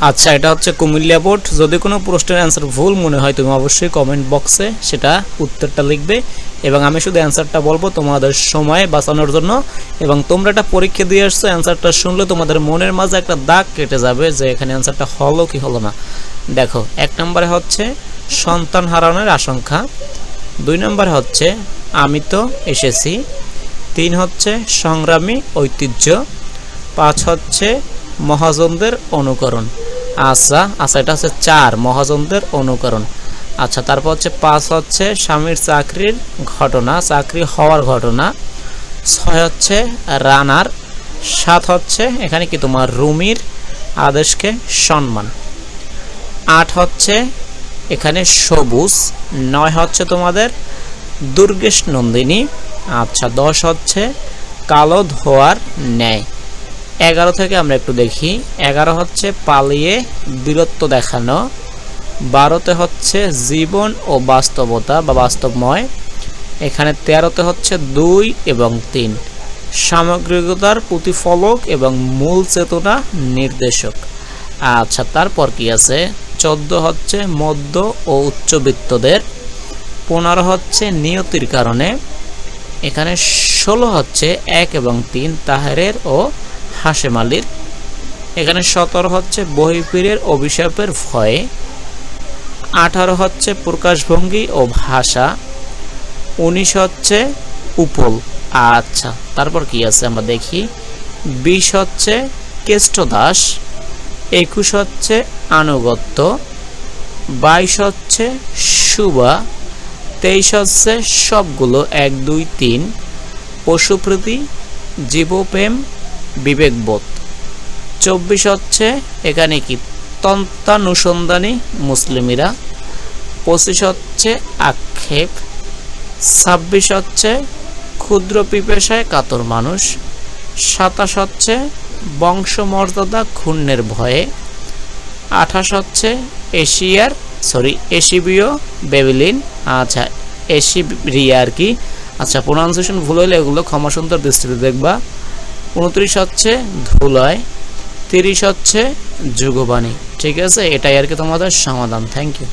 আচ্ছা এটা হচ্ছে কুমিল্লা বোর্ড। যদি কোনো প্রশ্নের অ্যান্সার ভুল মনে হয়, তুমি অবশ্যই কমেন্ট বক্সে সেটা উত্তরটা লিখবে এবং আমি শুধু অ্যান্সারটা বলব তোমাদের সময় বাঁচানোর জন্য এবং তোমরা একটা পরীক্ষা দিয়ে আসছো অ্যান্সারটা শুনলে তোমাদের মনের মাঝে একটা দাগ কেটে যাবে যে এখানে অ্যান্সারটা হলো কি হলো না। দেখো, এক নম্বরে হচ্ছে সন্তান হারানোর আশঙ্কা। দুই নম্বরে হচ্ছে আমি তো এসেছি। তিন হচ্ছে সংগ্রামী ঐতিহ্য। পাঁচ হচ্ছে মহাজনদের অনুকরণ। আচ্ছা আচ্ছা এটা হচ্ছে চার মহাজনদের অনুকরণ। আচ্ছা তারপর হচ্ছে পাঁচ হচ্ছে স্বামীর চাকরির ঘটনা, চাকরি হওয়ার ঘটনা। ছয় হচ্ছে রানার, সাত হচ্ছে এখানে কি তোমার রুমির আদেশকে সম্মান। আট হচ্ছে এখানে সবুজ, নয় হচ্ছে তোমাদের দুর্গেশ নন্দিনী। আচ্ছা দশ হচ্ছে কালো ধোয়ার ন্যায়। এগারো থেকে আমরা একটু দেখি। এগারো হচ্ছে পালিয়ে বীরত্ব দেখানো। বারোতে হচ্ছে জীবন ও বাস্তবতা বা বাস্তবময়। এখানে তেরোতে হচ্ছে দুই এবং তিন। সামগ্রিকতার প্রতিফলক এবং মূল চেতনা নির্দেশক। আচ্ছা তারপর কি আছে? চোদ্দ হচ্ছে মধ্য ও উচ্চবিত্তদের। পনেরো হচ্ছে নিয়তির কারণে। এখানে ষোলো হচ্ছে এক এবং তিন তাহেরের ও হাসেম আলীর এখানে সতেরো হচ্ছে বহিপীরের অভিশাপের ভয়ে, আঠারো হচ্ছে প্রকাশভঙ্গি ও ভাষা, উনিশ হচ্ছে উপল। আচ্ছা তারপর কি আছে আমরা দেখি? বিশ হচ্ছে কেষ্ট দাস একুশ হচ্ছে আনুগত্য, বাইশ হচ্ছে সুবা, তেইশ হচ্ছে সবগুলো এক, দুই, তিন, পশুপ্রীতি, জীবপ্রেম বিবেকবোধ। চব্বিশ হচ্ছে এখানে কি? তন্তানুসন্ধানী মুসলিমিরা। পঁচিশ হচ্ছে আক্ষেপ। ছাব্বিশ হচ্ছে ক্ষুদ্র পিপেশায় কাতর মানুষ। সাতাশ হচ্ছে বংশমর্যাদা ক্ষুণ্ণের ভয়ে। আঠাশ হচ্ছে এশিয়ার, সরি, এশিবীয় বেবিলিন। আচ্ছা এশিরিয়া আর কি? আচ্ছা প্রোনাউন্সিয়েশন ভুল হলে এগুলো ক্ষমা সুন্দর দৃষ্টিতে দেখবা। উনত্রিশ হচ্ছে ধুলায়, তিরিশ হচ্ছে যুগবাণী। ঠিক আছে? এটাই আর কি তোমাদের সমাধান। Thank you